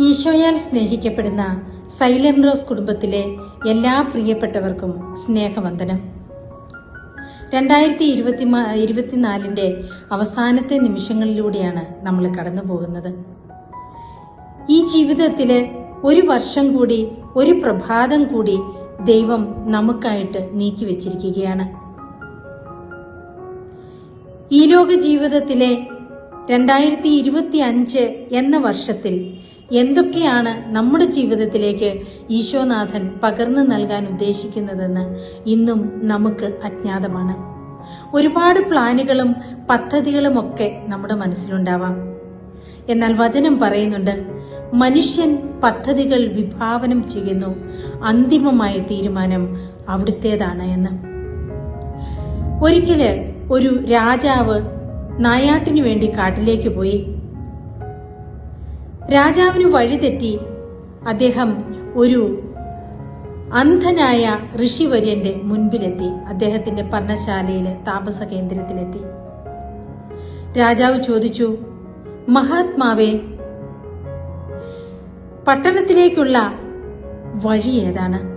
ഈശോയാൽ സ്നേഹിക്കപ്പെടുന്ന silent rose കുടുംബത്തിലെ എല്ലാ പ്രിയപ്പെട്ടവർക്കും സ്നേഹവന്ദനം. രണ്ടായിരത്തി ഇരുപത്തി ഇരുപത്തിനാലിന്റെ അവസാനത്തെ നിമിഷങ്ങളിലൂടെയാണ് നമ്മൾ കടന്നു പോകുന്നത് ഈ ജീവിതത്തിൽ ഒരു വർഷം കൂടി ഒരു പ്രഭാതം കൂടി ദൈവം നമുക്കായിട്ട് നീക്കി വച്ചിരിക്കുകയാണ്. ഈ ലോക ജീവിതത്തിലെ രണ്ടായിരത്തി ഇരുപത്തി അഞ്ച് എന്ന വർഷത്തിൽ എന്തൊക്കെയാണ് നമ്മുടെ ജീവിതത്തിലേക്ക് ഈശോനാഥൻ പകർന്നു നൽകാൻ ഉദ്ദേശിക്കുന്നതെന്ന് ഇന്നും നമുക്ക് അജ്ഞാതമാണ്. ഒരുപാട് പ്ലാനുകളും പദ്ധതികളും ഒക്കെ നമ്മുടെ മനസ്സിലുണ്ടാവാം. എന്നാൽ വചനം പറയുന്നുണ്ട് മനുഷ്യൻ പദ്ധതികൾ വിഭാവനം ചെയ്യുന്നു അന്തിമമായ തീരുമാനം അവിടുത്തേതാണ് എന്ന്. ഒരിക്കൽ ഒരു രാജാവ് നായാട്ടിനു വേണ്ടി കാട്ടിലേക്ക് പോയി. രാജാവിന് വഴിതെറ്റി അദ്ദേഹം ഒരു അന്ധനായ ഋഷിവര്യന്റെ മുൻപിലെത്തി. അദ്ദേഹത്തിന്റെ പർണശാലയിലെ താമസ കേന്ദ്രത്തിലെത്തി രാജാവ് ചോദിച്ചു മഹാത്മാവേ പട്ടണത്തിലേക്കുള്ള വഴി ഏതാണ്?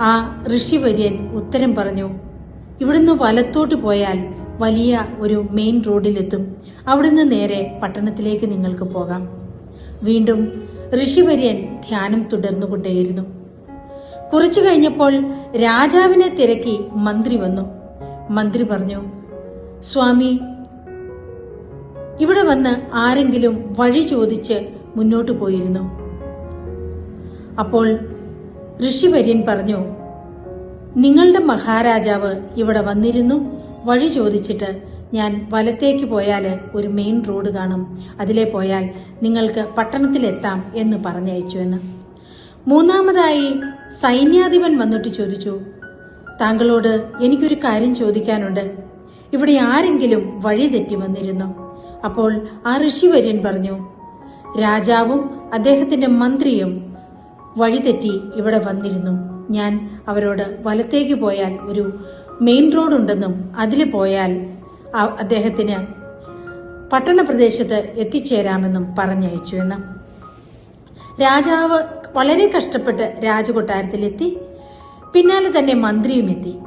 ആ ഋഷിവര്യൻ ഉത്തരം പറഞ്ഞു ഇവിടുന്ന് വലത്തോട്ട് പോയാൽ വലിയ ഒരു മെയിൻ റോഡിലെത്തും. അവിടുന്ന് നേരെ പട്ടണത്തിലേക്ക് നിങ്ങൾക്ക് പോകാം. വീണ്ടും ഋഷിവര്യൻ ധ്യാനം തുടർന്നുകൊണ്ടേയിരുന്നു. കുറച്ചു കഴിഞ്ഞപ്പോൾ രാജാവിനെ തിരക്കി മന്ത്രി വന്നു. മന്ത്രി പറഞ്ഞു സ്വാമി ഇവിടെ വന്ന് ആരെങ്കിലും വഴി ചോദിച്ച് മുന്നോട്ട് പോയിരുന്നു. അപ്പോൾ ഋഷിവര്യൻ പറഞ്ഞു നിങ്ങളുടെ മഹാരാജാവ് ഇവിടെ വന്നിരുന്നു. വഴി ചോദിച്ചിട്ട് ഞാൻ വലത്തേക്ക് പോയാൽ ഒരു മെയിൻ റോഡ് കാണും. അതിലെ പോയാൽ നിങ്ങൾക്ക് പട്ടണത്തിലെത്താം എന്ന് പറഞ്ഞയച്ചു എന്ന്. മൂന്നാമതായി സൈന്യാധിപൻ വന്നിട്ട് ചോദിച്ചു താങ്കളോട് എനിക്കൊരു കാര്യം ചോദിക്കാനുണ്ട്. ഇവിടെ ആരെങ്കിലും വഴി തെറ്റി വന്നിരുന്നു? അപ്പോൾ ആ ഋഷിവര്യൻ പറഞ്ഞു രാജാവും അദ്ദേഹത്തിന്റെ മന്ത്രിയും വഴിതെറ്റി ഇവിടെ വന്നിരുന്നു. ഞാൻ അവരോട് വലത്തേക്ക് പോയാൽ ഒരു മെയിൻ റോഡ് ഉണ്ടെന്നും അതിൽ പോയാൽ അദ്ദേഹത്തിന് പട്ടണ പ്രദേശത്ത് എത്തിച്ചേരാമെന്നും പറഞ്ഞയച്ചു എന്ന്. രാജാവ് വളരെ കഷ്ടപ്പെട്ട് രാജകൊട്ടാരത്തിലെത്തി. പിന്നാലെ തന്നെ മന്ത്രിയും എത്തി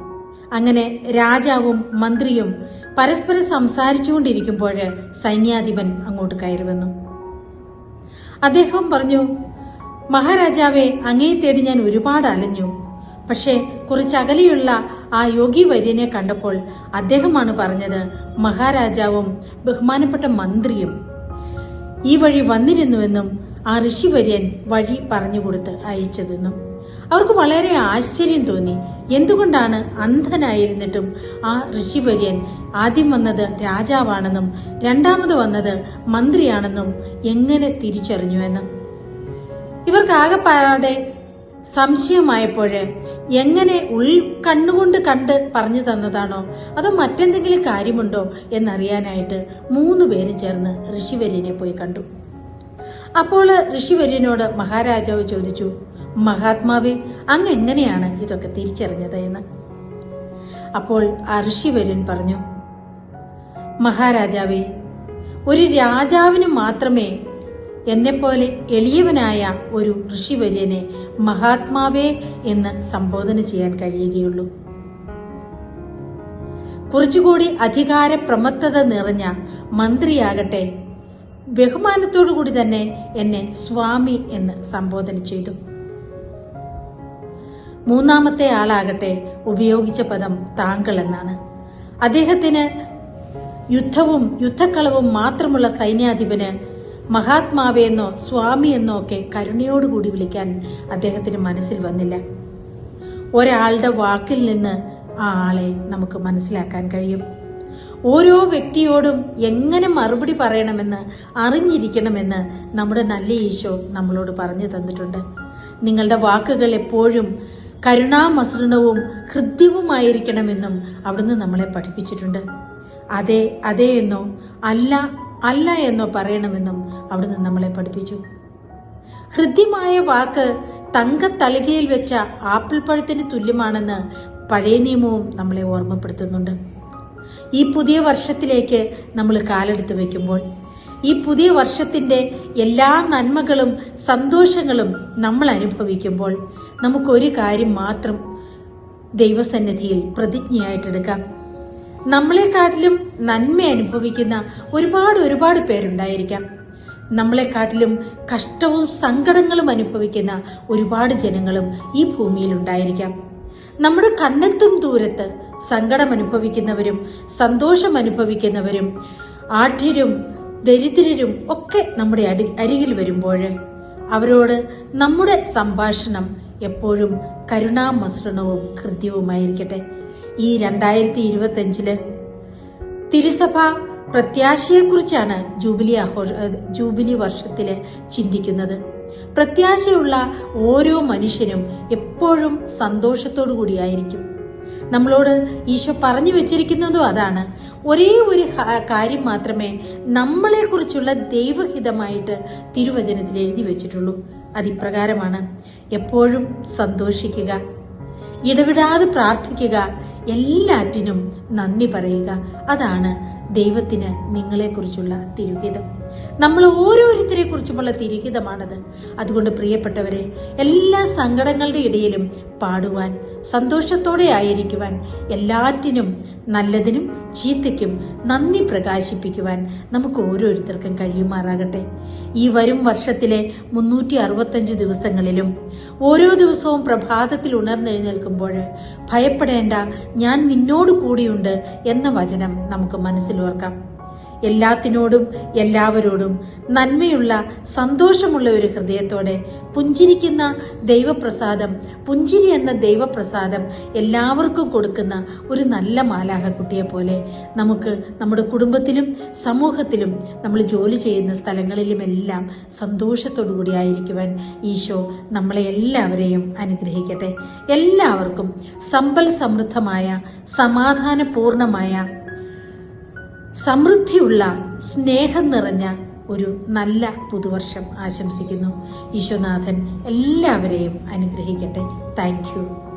അങ്ങനെ രാജാവും മന്ത്രിയും പരസ്പരം സംസാരിച്ചുകൊണ്ടിരിക്കുമ്പോൾ സൈന്യാധിപൻ അങ്ങോട്ട് കയറി വന്നു. അദ്ദേഹം പറഞ്ഞു മഹാരാജാവെ അങ്ങേ തേടി ഞാൻ ഒരുപാട് അലഞ്ഞു. പക്ഷേ കുറച്ച് അകലെയുള്ള ആ യോഗി വര്യനെ കണ്ടപ്പോൾ അദ്ദേഹമാണ് പറഞ്ഞത് മഹാരാജാവും ബഹുമാനപ്പെട്ട മന്ത്രിയും ഈ വഴി വന്നിരുന്നുവെന്നും ആ ഋഷി വര്യൻ വഴി പറഞ്ഞുകൊടുത്ത് അയച്ചതെന്നും. അവർക്ക് വളരെ ആശ്ചര്യം തോന്നി. എന്തുകൊണ്ടാണ് അന്ധനായിരുന്നിട്ടും ആ ഋഷിവര്യൻ ആദ്യം വന്നത് രാജാവാണെന്നും രണ്ടാമത് വന്നത് മന്ത്രിയാണെന്നും എങ്ങനെ തിരിച്ചറിഞ്ഞു എന്ന്? ഇവർക്ക് ആകെപ്പാടെ സംശയമായപ്പോൾ എങ്ങനെ ഉൾ കണ്ണുകൊണ്ട് കണ്ട് പറഞ്ഞു തന്നതാണോ? അതോ മറ്റെന്തെങ്കിലും കാര്യമുണ്ടോ എന്നറിയാനായിട്ട് മൂന്ന് പേരും ചേർന്ന് ഋഷിവര്യനെ പോയി കണ്ടു. അപ്പോൾ ഋഷിവര്യനോട് മഹാരാജാവ് ചോദിച്ചു മഹാത്മാവേ അങ്ങ് എങ്ങനെയാണ് ഇതൊക്കെ തിരിച്ചറിഞ്ഞത് എന്ന്? അപ്പോൾ ആ ഋഷിവര്യൻ പറഞ്ഞു മഹാരാജാവേ ഒരു രാജാവിന് മാത്രമേ എന്നെപ്പോലെ എളിയവനായ ഒരു ഋഷിവര്യനെ മഹാത്മാവേ എന്ന് സംബോധന ചെയ്യാൻ കഴിയുകയുള്ളൂ. കുറച്ചുകൂടി അധികാര പ്രമത്തത നിറഞ്ഞ മന്ത്രിയാകട്ടെ ബഹുമാനത്തോടു കൂടി തന്നെ എന്നെ സ്വാമി എന്ന് സംബോധന ചെയ്തു. മൂന്നാമത്തെ ആളാകട്ടെ ഉപയോഗിച്ച പദം താങ്കൾ എന്നാണ്. അദ്ദേഹത്തിന് യുദ്ധവും യുദ്ധക്കളവും മാത്രമുള്ള സൈന്യാധിപന് മഹാത്മാവെന്നോ സ്വാമി എന്നോ ഒക്കെ കരുണയോടുകൂടി വിളിക്കാൻ അദ്ദേഹത്തിന് മനസ്സിൽ വന്നില്ല. ഒരാളുടെ വാക്കിൽ നിന്ന് ആ ആളെ നമുക്ക് മനസ്സിലാക്കാൻ കഴിയും. ഓരോ വ്യക്തിയോടും എങ്ങനെ മറുപടി പറയണമെന്ന് അറിഞ്ഞിരിക്കണമെന്ന് നമ്മുടെ നല്ല ഈശോ നമ്മളോട് പറഞ്ഞു തന്നിട്ടുണ്ട്. നിങ്ങളുടെ വാക്കുകൾ എപ്പോഴും കരുണാമസൃണവും ഹൃദ്യവുമായിരിക്കണമെന്നും അവിടുന്ന് നമ്മളെ പഠിപ്പിച്ചിട്ടുണ്ട്. അതെ അതെ എന്നോ അല്ല അല്ല എന്നോ പറയണമെന്നും അവിടുന്ന് നമ്മളെ പഠിപ്പിച്ചു. ഹൃദ്യമായ വാക്ക് തങ്കത്തളികയിൽ വെച്ച ആപ്പിൾ പഴത്തിന് തുല്യമാണെന്ന് പഴയ നിയമവും നമ്മളെ ഓർമ്മപ്പെടുത്തുന്നുണ്ട്. ഈ പുതിയ വർഷത്തിലേക്ക് നമ്മൾ കാലെടുത്ത് വയ്ക്കുമ്പോൾ ഈ പുതിയ വർഷത്തിന്റെ എല്ലാ നന്മകളും സന്തോഷങ്ങളും നമ്മൾ അനുഭവിക്കുമ്പോൾ നമുക്കൊരു കാര്യം മാത്രം ദൈവസന്നിധിയിൽ പ്രതിജ്ഞയായിട്ടെടുക്കാം. നമ്മളെക്കാട്ടിലും നന്മ അനുഭവിക്കുന്ന ഒരുപാട് ഒരുപാട് പേരുണ്ടായിരിക്കാം. നമ്മളെക്കാട്ടിലും കഷ്ടവും സങ്കടങ്ങളും അനുഭവിക്കുന്ന ഒരുപാട് ജനങ്ങളും ഈ ഭൂമിയിൽ ഉണ്ടായിരിക്കാം. നമ്മുടെ കണ്ണെത്തും ദൂരത്ത് സങ്കടം അനുഭവിക്കുന്നവരും സന്തോഷം അനുഭവിക്കുന്നവരും ആഠ്യരും ദരിദ്രരും ഒക്കെ നമ്മുടെ അടി അരികിൽ വരുമ്പോൾ അവരോട് നമ്മുടെ സംഭാഷണം എപ്പോഴും കരുണാമസൃണവും ഹൃദ്യവുമായിരിക്കട്ടെ ഈ രണ്ടായിരത്തി ഇരുപത്തഞ്ചിൽ തിരുസഭ പ്രത്യാശയെക്കുറിച്ചാണ് ജൂബിലി ആഘോഷ ജൂബിലി വർഷത്തിൽ ചിന്തിക്കുന്നത്. പ്രത്യാശയുള്ള ഓരോ മനുഷ്യനും എപ്പോഴും സന്തോഷത്തോടു കൂടിയായിരിക്കും. നമ്മളോട് ഈശോ പറഞ്ഞു വെച്ചിരിക്കുന്നതും അതാണ്. ഒരേ ഒരു കാര്യം മാത്രമേ നമ്മളെക്കുറിച്ചുള്ള ദൈവഹിതമായിട്ട് തിരുവചനത്തിൽ എഴുതി വെച്ചിട്ടുള്ളൂ. അതിപ്രകാരമാണ് എപ്പോഴും സന്തോഷിക്കുക ഇടവിടാതെ പ്രാർത്ഥിക്കുക എല്ലാറ്റിനും നന്ദി പറയുക. അതാണ് ദൈവത്തിന് നിങ്ങളെക്കുറിച്ചുള്ള തിരുഹിതം. നമ്മൾ ഓരോരുത്തരെ കുറിച്ചുമുള്ള തിരുഹിതമാണത്. അതുകൊണ്ട് പ്രിയപ്പെട്ടവരെ എല്ലാ സങ്കടങ്ങളുടെ ഇടയിലും പാടുവാൻ സന്തോഷത്തോടെ ആയിരിക്കുവാൻ എല്ലാറ്റിനും നല്ലതിനും ചീത്തയ്ക്കും നന്ദി പ്രകാശിപ്പിക്കുവാൻ നമുക്ക് ഓരോരുത്തർക്കും കഴിയുമാറാകട്ടെ. ഈ വരും വർഷത്തിലെ മുന്നൂറ്റി അറുപത്തഞ്ച് ദിവസങ്ങളിലും ഓരോ ദിവസവും പ്രഭാതത്തിൽ ഉണർന്നെഴുന്നേൽക്കുമ്പോൾ ഭയപ്പെടേണ്ട ഞാൻ നിന്നോട് കൂടിയുണ്ട് എന്ന വചനം നമുക്ക് മനസ്സിലോർക്കാം. എല്ലാത്തിനോടും എല്ലാവരോടും നന്മയുള്ള സന്തോഷമുള്ള ഒരു ഹൃദയത്തോടെ പുഞ്ചിരിക്കുന്ന ദൈവപ്രസാദം പുഞ്ചിരി എന്ന ദൈവപ്രസാദം എല്ലാവർക്കും കൊടുക്കുന്ന ഒരു നല്ല മാലാഹക്കുട്ടിയെ പോലെ നമുക്ക് നമ്മുടെ കുടുംബത്തിലും സമൂഹത്തിലും നമ്മൾ ജോലി ചെയ്യുന്ന സ്ഥലങ്ങളിലുമെല്ലാം സന്തോഷത്തോടു കൂടി ആയിരിക്കുവാൻ ഈശോ നമ്മളെ എല്ലാവരെയും അനുഗ്രഹിക്കട്ടെ. എല്ലാവർക്കും സമ്പൽ സമൃദ്ധമായ സമാധാനപൂർണമായ സമൃദ്ധിയുള്ള സ്നേഹം നിറഞ്ഞ ഒരു നല്ല പുതുവർഷം ആശംസിക്കുന്നു. ഈശ്വനാഥൻ എല്ലാവരെയും അനുഗ്രഹിക്കട്ടെ. താങ്ക്